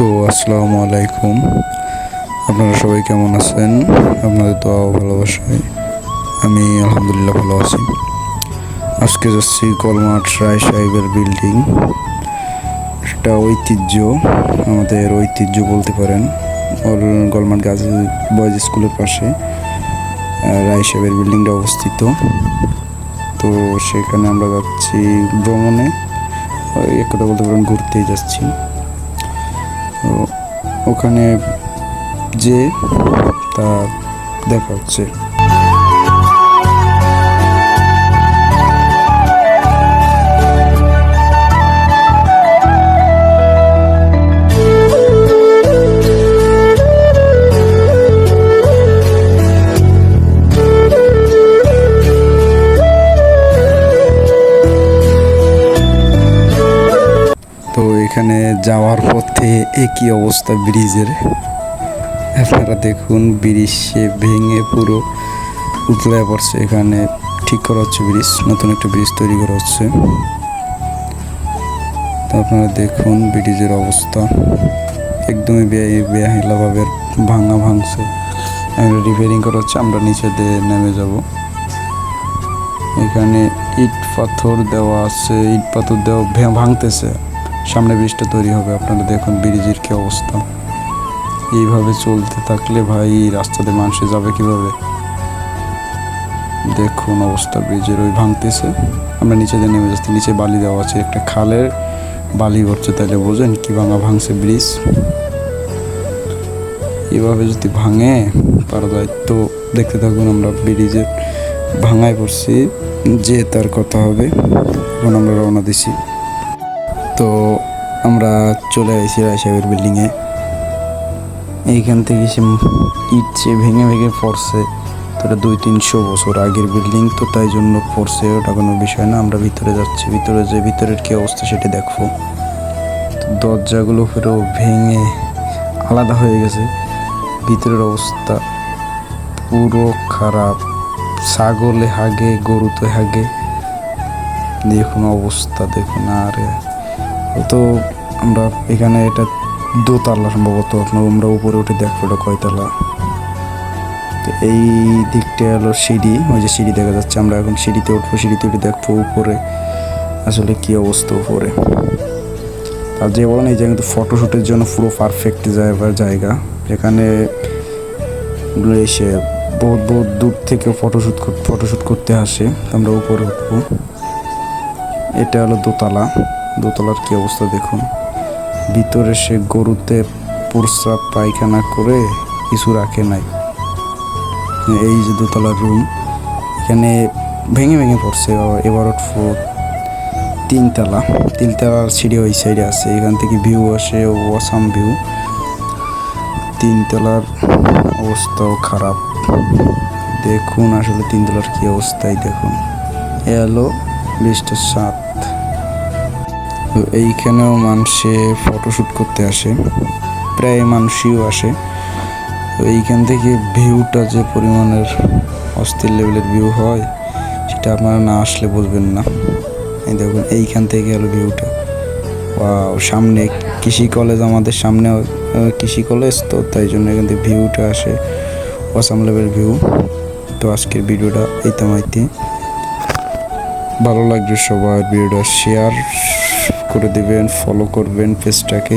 তো আসসালামু আলাইকুম। আপনারা সবাই কেমন আছেন? আপনাদের তো ভালোবাসায় আমি আলহামদুলিল্লাহ ভালো আছি। আজকে যাচ্ছি কলমাট রায় সাহেবের বিল্ডিং। একটা ঐতিহ্য, আমাদের ঐতিহ্য বলতে পারেন। ওর গলমাট গাজী বয়েজ স্কুলের পাশে রায় সাহেবের বিল্ডিংটা অবস্থিত। তো সেখানে আমরা যাচ্ছি ভ্রমণে। এক কথা বলতে পারেন, ঘুরতেই যাচ্ছি। ওখানে যে তা দেখা হচ্ছে এখানে যাওয়ার পথে একই অবস্থা ব্রিজের। আপনারা দেখুন, ব্রিজ সে ভেঙে পুরো উতলায় পড়ছে। এখানে ঠিক করা হচ্ছে ব্রিজ, নতুন একটা ব্রিজ তৈরি করা হচ্ছে। তো আপনারা দেখুন ব্রিজের অবস্থা। একদমই বেহাইলাভাবে ভাঙা ভাঙছে। আমরা রিপেয়ারিং করা হচ্ছে, আমরা নিচে দিয়ে নেমে যাব। এখানে ইট পাথর দেওয়া আছে, ইট পাথর দেওয়া ভাঙতেছে। সামনে ব্রিজটা তৈরি হবে, আপনারা দেখুন ব্রিজের কি অবস্থা। এইভাবে চলতে থাকলে ভাই রাস্তাতে মানুষে যাবে কীভাবে? দেখুন অবস্থা, ব্রিজের ওই ভাঙতেছে। আমরা নিচে দিয়ে নেমে যাচ্ছি, নিচে বালি দেওয়া আছে, একটা খালের বালি ভরছে তাহলে বোঝেন কি ভাঙা ভাঙছে ব্রিজ। এভাবে যদি ভাঙে পারা যায় তো দেখতে থাকুন আমরা ব্রিজের ভাঙায় পড়ছি, যে তার কথা হবে, এখন আমরা রওনা দিছি। তো আমরা চলে আসি রায় সাহেবের বিল্ডিংয়ে এইখান থেকে সে ইট সে ভেঙে ভেঙে পড়ছে, তো দুই তিনশো বছর আগের বিল্ডিং তো তাই জন্য পড়ছে, ওটা কোনো বিষয় না, আমরা ভিতরে যাচ্ছি, ভিতরে যে ভিতরের কী অবস্থা সেটা দেখব। তো দরজাগুলো পুরো ভেঙে আলাদা হয়ে গেছে, ভিতরের অবস্থা পুরো খারাপ। ছাগলে হাগে, গরুতে হাগে, দেখুন অবস্থা, দেখুন, আরে। তো আমরা এখানে এটা দোতলা সম্ভবত, আপনার আমরা উপরে উঠে দেখব এটা কয়তলা তো এই দিকটা হলো সিঁড়ি, ওই যে সিঁড়ি দেখা যাচ্ছে, আমরা এখন সিঁড়িতে উঠবো, সিঁড়িতে উঠে দেখব উপরে আসলে কি অবস্থা উপরে। আর যে বলেন, এই জায়গা ফটোশ্যুটের জন্য পুরো পারফেক্ট জায়গা জায়গা। এখানে এসে বহুত বহুত দূর থেকে ফটোশ্যুট ফটোশ্যুট করতে আসে আমরা উপরে উঠবো। এটা হলো দোতলা। দোতলার কি অবস্থা দেখুন। ভিতরে সে গরুতে প্রস্রাব পায়খানা করে কিছু রাখে নাই। এই যে দোতলার রুম, এখানে ভেঙে ভেঙে পড়ছে এবার ফোর তিনতলা তিনতলার সিঁড়ি ওই সাইডে আছে। এখান থেকে ভিউ আসে ওয়াসাম ভিউ তিনতলার অবস্থাও খারাপ। দেখুন আসলে তিনতলার কি অবস্থায় দেখুন। এ হলো সাত তো এইখানেও মানুষে ফটোশ্যুট করতে আসে। প্রায় মানুষইও আসে। তো এইখান থেকে ভিউটা যে পরিমাণের অস্থির লেভেলের ভিউ হয়, সেটা আপনারা না আসলে বুঝবেন না। এই দেখুন, এইখান থেকে হলো ভিউটা সামনে কৃষি কলেজ আমাদের সামনে কৃষি কলেজ তো তাই জন্য এখান থেকে ভিউটা আসে। অসাম লেভেল ভিউ তো আজকের ভিডিওটা এই তামাইতে। ভালো লাগবে সবার ভিডিওটা শেয়ার করে দেবেন ফলো করবেন পেজটাকে।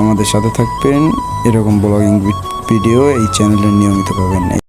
আমাদের সাথে থাকবেন। এরকম ব্লগিং ভিডিও এই চ্যানেলে নিয়মিত পাবেন।